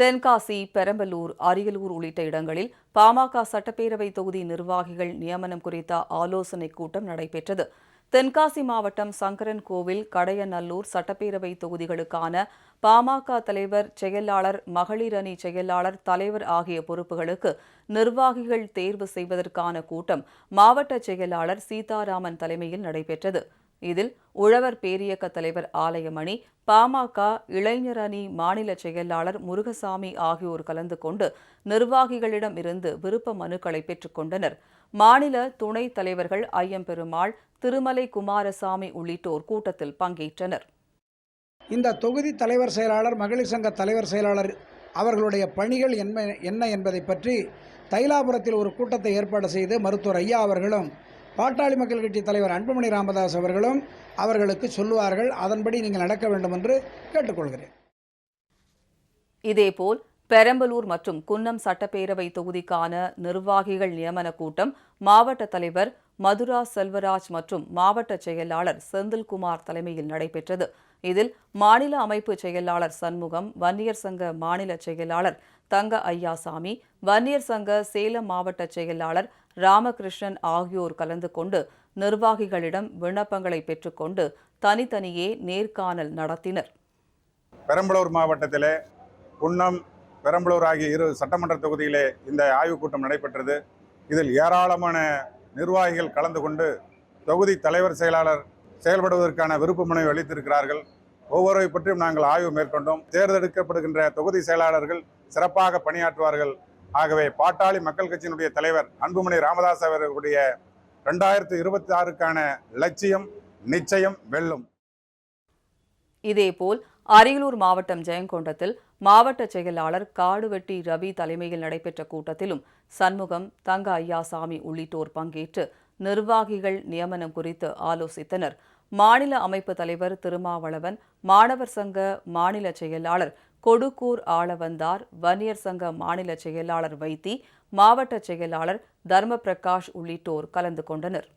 தென்காசி பெரம்பலூர் அரியலூர் உள்ளிட்ட இடங்களில் பாமக சட்டப்பேரவை தொகுதி நிர்வாகிகள் நியமனம் குறித்த ஆலோசனைக் கூட்டம் நடைபெற்றது. தென்காசி மாவட்டம் சங்கரன் கோவில் கடையநல்லூர் சட்டப்பேரவை தொகுதிகளுக்கான பாமக தலைவர் செயலாளர் மகளிர் அணி செயலாளர் தலைவர் ஆகிய பொறுப்புகளுக்கு நிர்வாகிகள் தேர்வு செய்வதற்கான கூட்டம் மாவட்ட செயலாளர் சீதாராமன் தலைமையில் நடைபெற்றது. இதில் உழவர் பேரியக்க தலைவர் ஆலயமணி பாமக இளைஞர் அணி மாநில செயலாளர் முருகசாமி ஆகியோர் கலந்து கொண்டு நிர்வாகிகளிடம் இருந்து விருப்ப மனுக்களை பெற்றுக்கொண்டனர் மாநில துணைத் தலைவர்கள் ஐயம்பெருமாள் திருமலை குமாரசாமி உள்ளிட்டோர் கூட்டத்தில் பங்கேற்றனர். இந்த தொகுதி தலைவர் செயலாளர் மகளிர் சங்க தலைவர் செயலாளர் அவர்களுடைய பணிகள் என்ன என்ன என்பதை பற்றி தைலாபுரத்தில் ஒரு கூட்டத்தை ஏற்பாடு செய்து மருத்துவர் ஐயா அவர்களும் பாட்டாளி மக்கள் கட்சி தலைவர் அன்புமணி ராமதாஸ் அவர்களும் அவர்களுக்கு சொல்லுவார்கள் அதன்படி நீங்கள் நடக்க வேண்டும் என்று கேட்டுக்கொள்கிறேன். இதேபோல் பெரம்பலூர் மற்றும் குன்னம் சட்டப்பேரவை தொகுதிக்கான நிர்வாகிகள் நியமன கூட்டம் மாவட்ட தலைவர் மதுரா செல்வராஜ் மற்றும் மாவட்ட செயலாளர் செந்தில்குமார் தலைமையில் நடைபெற்றது. இதில் மாநில அமைப்பு செயலாளர் சண்முகம் வன்னியர் சங்க மாநில செயலாளர் தங்க ஐயாசாமி வன்னியர் சங்க சேலம் மாவட்ட செயலாளர் ராமகிருஷ்ணன் ஆகியோர் கலந்து கொண்டு நிர்வாகிகளிடம் விண்ணப்பங்களை பெற்றுக்கொண்டு தனித்தனியே நேர்காணல் நடத்தினர். பெரம்பலூர் மாவட்டத்திலே குன்னம் பெரம்பலூர் ஆகிய இரு சட்டமன்ற தொகுதியிலே இந்த ஆய்வுக் கூட்டம் நடைபெற்றது. இதில் ஏராளமான நிர்வாகிகள் கலந்து கொண்டு தொகுதி தலைவர் செயலாளர் செயல்படுவதற்கான விருப்ப மனைவி அளித்திருக்கிறார்கள். ஒவ்வொருவரை பற்றியும் நாங்கள் ஆய்வு மேற்கொண்டோம். தேர்ந்தெடுக்கப்படுகின்ற தொகுதி செயலாளர்கள் சிறப்பாக பணியாற்றுவார்கள். ஆகவே பாட்டாளி மக்கள் கட்சியினுடைய தலைவர் அன்புமணி ராமதாஸ் அவர்களுடைய ரெண்டாயிரத்து இருபத்தி ஆறுக்கான லட்சியம் நிச்சயம் வெல்லும். இதேபோல் அரியலூர் மாவட்டம் ஜெயங்கொண்டத்தில் மாவட்ட செயலாளர் காடுவெட்டி ரவி தலைமையில் நடைபெற்ற கூட்டத்திலும் சண்முகம் தங்க ஐயாசாமி உள்ளிட்டோர் பங்கேற்று நிர்வாகிகள் நியமனம் குறித்து ஆலோசித்தனர். மாநில அமைப்பு தலைவர் திருமாவளவன் மாணவர் சங்க மாநில செயலாளர் கொடுக்கூர் ஆளவந்தார் வன்னியர் சங்க மாநில செயலாளர் வைத்தி மாவட்ட செயலாளர் தர்ம பிரகாஷ் உள்ளிட்டோர் கலந்து கொண்டனர்.